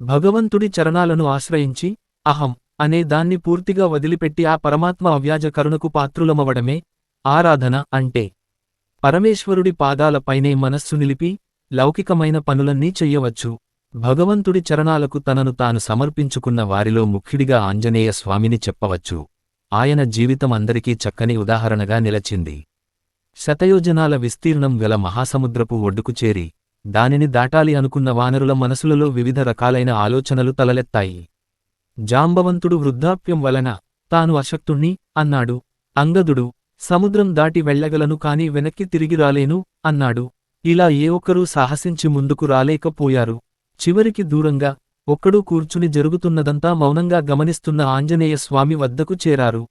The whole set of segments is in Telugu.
భగవంతుడి చరణాలను ఆశ్రయించి అహం అనే దాన్ని పూర్తిగా వదిలిపెట్టి ఆ పరమాత్మ అవ్యాజ కరుణకు పాత్రులమవడమే ఆరాధన అంటే. పరమేశ్వరుడి పాదాలపైనే మనస్సు నిలిపి లౌకికమైన పనులన్నీ చెయ్యవచ్చు. భగవంతుడి చరణాలకు తనను తాను సమర్పించుకున్న వారిలో ముఖ్యుడిగా ఆంజనేయ స్వామిని చెప్పవచ్చు. ఆయన జీవితం అందరికీ చక్కని ఉదాహరణగా నిలచింది. శతయోజనాల విస్తీర్ణం గల మహాసముద్రపు ఒడ్డుకు చేరి దానిని దాటాలి అనుకున్న వానరుల మనసులలో వివిధ రకాలైన ఆలోచనలు తలలెత్తాయి. జాంబవంతుడు వృద్ధాప్యం వలన తాను అశక్తుణ్ణి అన్నాడు. అంగదుడు సముద్రం దాటి వెళ్ళగలను కాని వెనక్కి తిరిగి రాలేను అన్నాడు. ఇలా ఏ ఒక్కరూ సాహసించి ముందుకు రాలేకపోయారు. చివరికి దూరంగా ఒక్కడూ కూర్చుని జరుగుతున్నదంతా మౌనంగా గమనిస్తున్న ఆంజనేయ స్వామి వద్దకు చేరారు.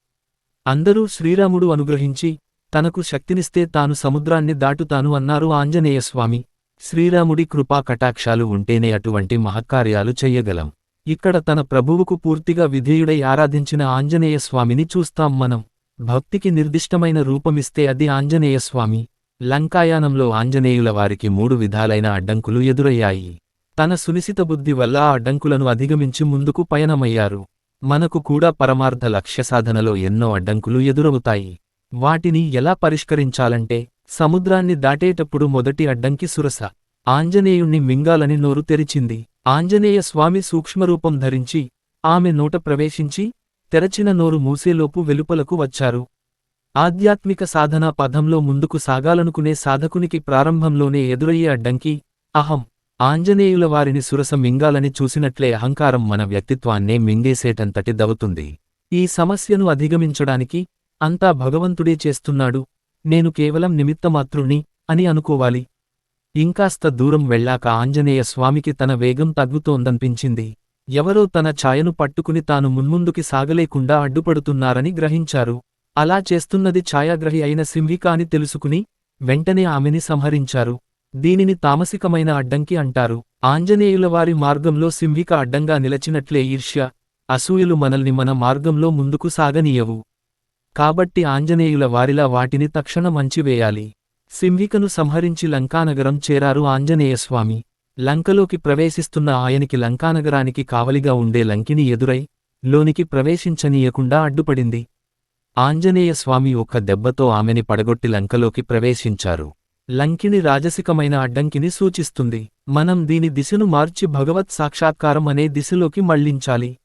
అందరూ శ్రీరాముడు అనుగ్రహించి తనకు శక్తినిస్తే తాను సముద్రాన్ని దాటుతాను అన్నారు ఆంజనేయస్వామి శ్రీరాముడి కృపా కటాక్షాలు ఉంటేనే అటువంటి మహత్కార్యాలు చెయ్యగలం ఇక్కడ తన ప్రభువుకు పూర్తిగా విధేయుడై ఆరాధించిన ఆంజనేయస్వామిని చూస్తాం మనం. భక్తికి నిర్దిష్టమైన రూపమిస్తే అది ఆంజనేయస్వామి. లంకాయానంలో ఆంజనేయుల వారికి మూడు విధాలైన అడ్డంకులు ఎదురయ్యాయి. తన సునిశిత బుద్ధి వల్ల ఆ అడ్డంకులను అధిగమించి ముందుకు పయనమయ్యారు. మనకు కూడా పరమార్థ లక్ష్య సాధనలో ఎన్నో అడ్డంకులు ఎదురవుతాయి. వాటిని ఎలా పరిష్కరించాలంటే సముద్రాన్ని దాటేటప్పుడు మొదటి అడ్డంకి సురస. ఆంజనేయుణ్ణి మింగాలని నోరు తెరిచింది. ఆంజనేయ స్వామి సూక్ష్మరూపం ధరించి ఆమె నోట ప్రవేశించి తెరచిన నోరు మూసేలోపు వెలుపలకు వచ్చారు. ఆధ్యాత్మిక సాధనా పథంలో ముందుకు సాగాలనుకునే సాధకునికి ప్రారంభంలోనే ఎదురయ్యే అడ్డంకి అహం. ఆంజనేయుల వారిని సురస మింగాలని చూసినట్లే అహంకారం మన వ్యక్తిత్వాన్నే మింగేసేటంతటి దవుతుంది ఈ సమస్యను అధిగమించడానికి అంతా భగవంతుడే చేస్తున్నాడు. నేను కేవలం నిమిత్తమాత్రుణ్ణి అని అనుకోవాలి. ఇంకాస్త దూరం వెళ్ళాక ఆంజనేయ స్వామికి తన వేగం తగ్గుతోందనిపించింది. ఎవరో తన ఛాయను పట్టుకుని తాను మున్ముందుకి సాగలేకుండా అడ్డుపడుతున్నారని గ్రహించారు. అలా చేస్తున్నది ఛాయాగ్రహి అయిన సింహిక అని తెలుసుకుని వెంటనే ఆమెని సంహరించారు. దీనిని తామసికమైన అడ్డంకి అంటారు. ఆంజనేయులవారి మార్గంలో సింహిక అడ్డంగా నిలచినట్లే ఈర్ష్య అసూయలు మనల్ని మన మార్గంలో ముందుకు సాగనీయవు. కాబట్టి ఆంజనేయుల వారిలా వాటిని తక్షణ మంచివేయాలి. సింహికను సంహరించి లంకానగరం చేరారు ఆంజనేయస్వామి. లంకలోకి ప్రవేశిస్తున్న ఆయనికి లంకానగరానికి కావలిగా ఉండే లంకిని ఎదురై లోనికి ప్రవేశించనీయకుండా అడ్డుపడింది. ఆంజనేయస్వామి ఒక్క దెబ్బతో ఆమెని పడగొట్టి లంకలోకి ప్రవేశించారు. లంకిని రాజసికమైన అడ్డంకిని సూచిస్తుంది. మనం దీని దిశను మార్చి భగవత్ సాక్షాత్కారం అనే దిశలోకి మళ్ళించాలి.